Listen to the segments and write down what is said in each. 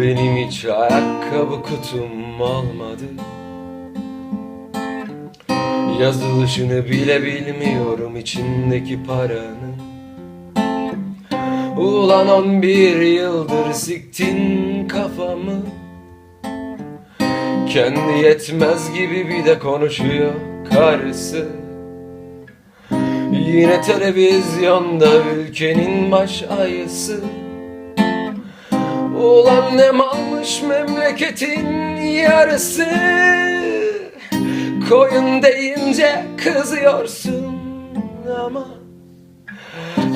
Benim hiç ayakkabı kutum olmadı Yazılışını bile bilmiyorum içindeki paranın Ulan on bir yıldır siktin kafamı. Kendi yetmez gibi bir de konuşuyor karısı. Yine televizyonda ülkenin baş ayısı Ulan ne malmış memleketin yarısı? Koyun deyince kızıyorsun ama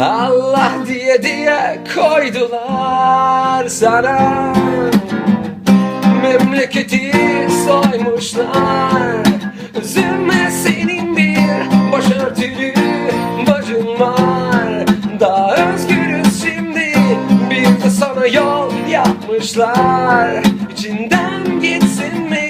Allah diye diye koydular sana. Memleketi soymuşlar. Üzülme senin bir başörtülü bacın var yapmışlar İçinden gitsin mi